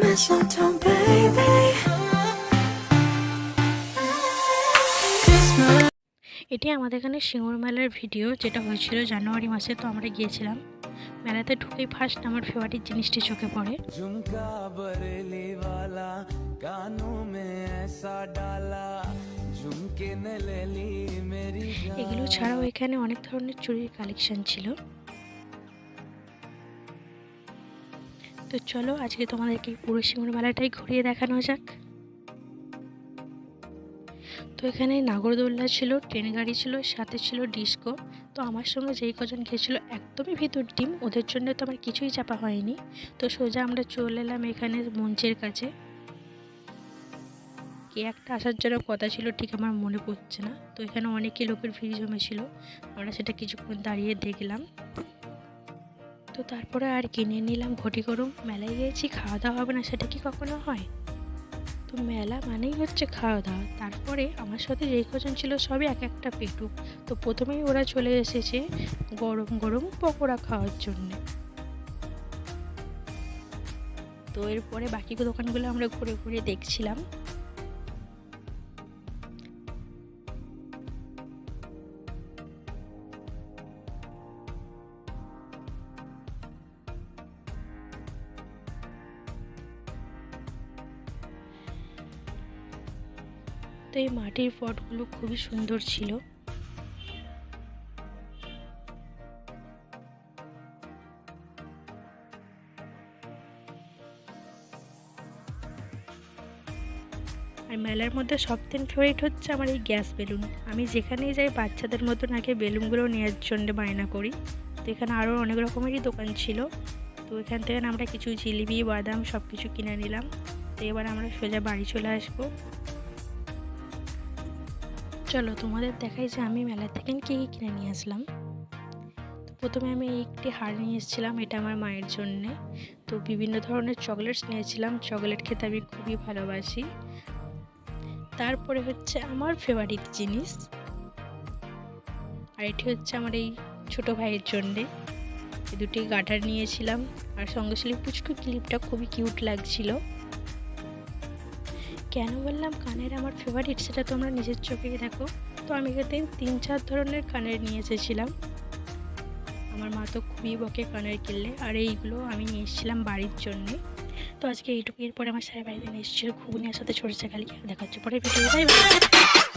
Mistletoe, baby. Christmas. এটি আমাদের এখানে সিঙ্গুর মেলার ভিডিও যেটা হয়েছিল জানুয়ারি মাসে তো আমরা গিয়েছিলাম মেলাতে ঢুকেই ফার্স্ট আমার ফেভারিট জিনিসটি চোখে পড়ে झुमका बरेली वाला कानों में ऐसा डाला झुमके ने ले ली मेरी जान এগুলো ছাড়াও এখানে অনেক ধরনের চুড়ির কালেকশন ছিল তো চলো আজকে তোমাদেরকে পুরো সিঙ্গুর মেলাটাই ঘুরিয়ে দেখানো যাক। তো এখানে নাগরদোল্লা ছিল, ট্রেন গাড়ি ছিল, সাথে ছিল ডিস্কো। তো আমার সঙ্গে যেই কজন গেছিল, একদমই ভিতর টিম, ওদের জন্য তো আমার কিছুই চাপা হয়নি। তো সোজা আমরা চলে এলাম এখানে মঞ্চের কাছে। কে একটা আসার জন্য কথা ছিল, ঠিক আমার মনে পড়ছে না। তো এখানে অনেকই লোকের ভিড় জমেছিল, আমরা সেটা কিছুক্ষণ দাঁড়িয়ে দেখলাম। তো তারপরে আর কিনে নিলাম, ঘটি গরম মেলায় গিয়েছি খাওয়া দাওয়া হবে না, সেটা কি কখনো হয়? তো মেলা মানেই হচ্ছে খাওয়া দাওয়া তারপরে আমার সাথে যেই কজন ছিল সবই এক একটা পেটুক। তো প্রথমেই ওরা চলে এসেছে গরম গরম পকোড়া খাওয়ার জন্যে। তো এরপরে বাকি দোকানগুলো আমরা ঘুরে ঘুরে দেখছিলাম। তো এই মাটির পটগুলো খুবই সুন্দর ছিল। আর মেলার মধ্যে সবথেকে ফেভারিট হচ্ছে আমার এই গ্যাস বেলুন। আমি যেখানেই যাই, বাচ্চাদের মতন আগে বেলুনগুলো নেওয়ার জন্য বায়না করি। তো এখানে আরও অনেক রকমেরই দোকান ছিল। তো এখান থেকে আমরা কিছু জিলিপি, বাদাম সব কিছু কিনে নিলাম। তো এবার আমরা সোজা বাড়ি চলে আসব। চলো তোমাদের দেখাই যে আমি মেলা থেকে কী কী কিনে নিয়ে আসলাম। তো প্রথমে আমি একটি হার নিয়ে এসেছিলাম, এটা আমার মায়ের জন্যে। তো বিভিন্ন ধরনের চকলেটস নিয়েছিলাম, চকলেট খেতে আমি খুবই ভালোবাসি। তারপরে হচ্ছে আমার ফেভারিট জিনিস, আর এটি হচ্ছে আমার এই ছোটো ভাইয়ের জন্যে। দুটি গাটার নিয়েছিলাম, আর সঙ্গে ছিল পুচকু ক্লিপটা খুবই কিউট লাগছিল। কেন বললাম? কানের আমার ফেভারিট সেটা তোমরা নিজের চোখেই দেখো। তো আমি এখানে তিন চার ধরনের কানের নিয়ে এসেছিলাম। আমার মা তো খুবই বকে কানের কিনলে, আর এইগুলো আমি নিয়ে এসেছিলাম বাড়ির জন্যে। তো আজকে এইটুকু এরপরে আমার সারা বাড়িতে নিয়ে এসেছিল ঘুগনির সাথে সরষে খালি দেখা হচ্ছে পরে ভিডিও